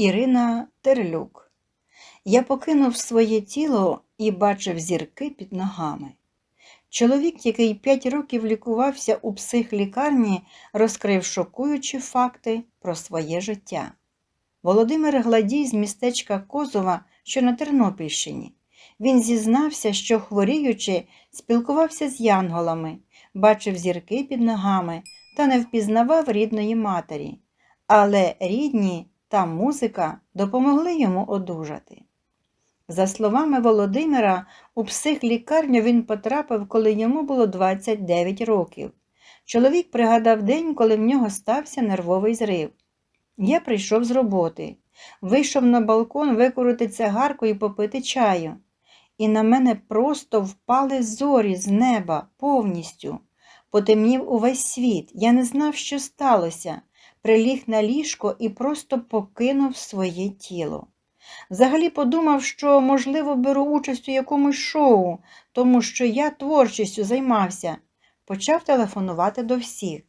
Ірина Терлюк. Я покинув своє тіло і бачив зірки під ногами. Чоловік, який п'ять років лікувався у психлікарні, розкрив шокуючі факти про своє життя. Володимир Гладій з містечка Козова, що на Тернопільщині. Він зізнався, що хворіючи, спілкувався з янголами, бачив зірки під ногами та не впізнавав рідної матері. Але рідні та музика допомогли йому одужати. За словами Володимира, у психлікарню він потрапив, коли йому було 29 років. Чоловік пригадав день, коли в нього стався нервовий зрив. Я прийшов з роботи, вийшов на балкон викурити цигарку і попити чаю. І на мене просто впали зорі з неба повністю. Потемнів увесь світ. Я не знав, що сталося. Приліг на ліжко і просто покинув своє тіло. Взагалі подумав, що, можливо, беру участь у якомусь шоу, тому що я творчістю займався. Почав телефонувати до всіх.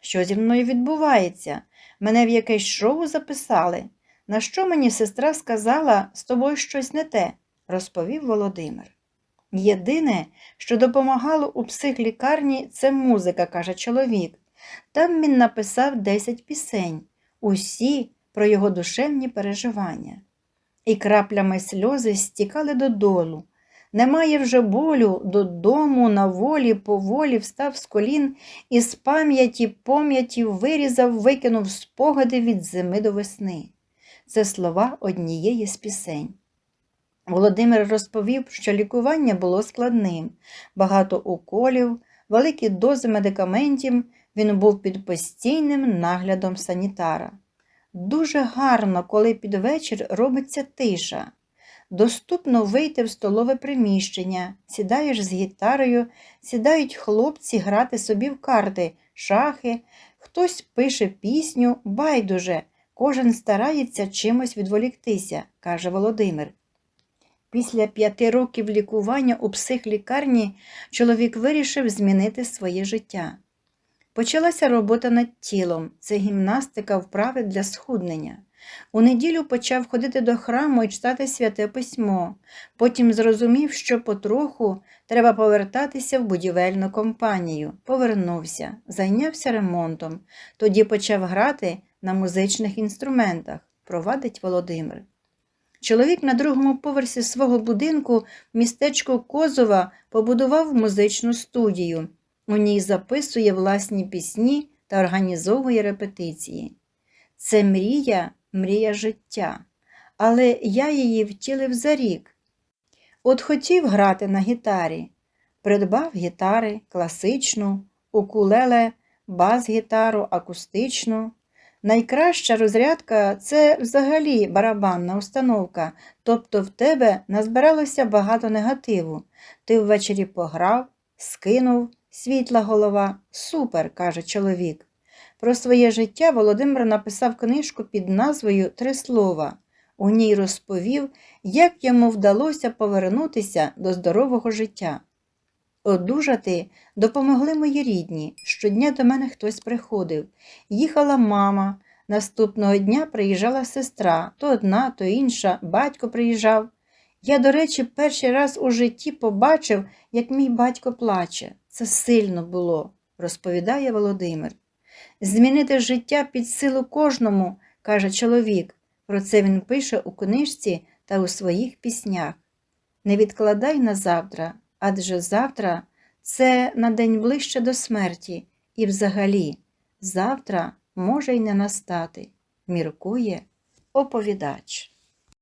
Що зі мною відбувається? Мене в якесь шоу записали. На що мені сестра сказала, з тобою щось не те, розповів Володимир. Єдине, що допомагало у психлікарні, це музика, каже чоловік. Там він написав 10 пісень, усі про його душевні переживання. І краплями сльози стікали додолу. Немає вже болю, додому, на волі, поволі встав з колін і з пам'яті пом'яті вирізав, викинув спогади від зими до весни. Це слова однієї з пісень. Володимир розповів, що лікування було складним, багато уколів, великі дози медикаментів, він був під постійним наглядом санітара. Дуже гарно, коли під вечір робиться тиша. Доступно вийти в столове приміщення, сідаєш з гітарою, сідають хлопці грати собі в карти, шахи, хтось пише пісню, байдуже, кожен старається чимось відволіктися, каже Володимир. Після п'яти років лікування у психлікарні чоловік вирішив змінити своє життя. Почалася робота над тілом, це гімнастика вправи для схуднення. У неділю почав ходити до храму і читати святе письмо. Потім зрозумів, що потроху треба повертатися в будівельну компанію. Повернувся, зайнявся ремонтом. Тоді почав грати на музичних інструментах, провадить Володимир. Чоловік на другому поверсі свого будинку в містечку Козова побудував музичну студію. У ній записує власні пісні та організовує репетиції. Це мрія, мрія життя, але я її втілив за рік. От хотів грати на гітарі, придбав гітари класичну, укулеле, бас-гітару, акустичну. Найкраща розрядка це взагалі барабанна установка, тобто в тебе назбиралося багато негативу. Ти ввечері пограв, скинув, світла голова. Супер, каже чоловік. Про своє життя Володимир написав книжку під назвою Три слова. У ній розповів, як йому вдалося повернутися до здорового життя. Одужати допомогли мої рідні. Щодня до мене хтось приходив. Їхала мама. Наступного дня приїжджала сестра, то одна, то інша, батько приїжджав. Я, до речі, перший раз у житті побачив, як мій батько плаче. Це сильно було, розповідає Володимир. Змінити життя під силу кожному, каже чоловік. Про це він пише у книжці та у своїх піснях. Не відкладай на завтра, адже завтра це на день ближче до смерті, і взагалі завтра може й не настати, міркує оповідач.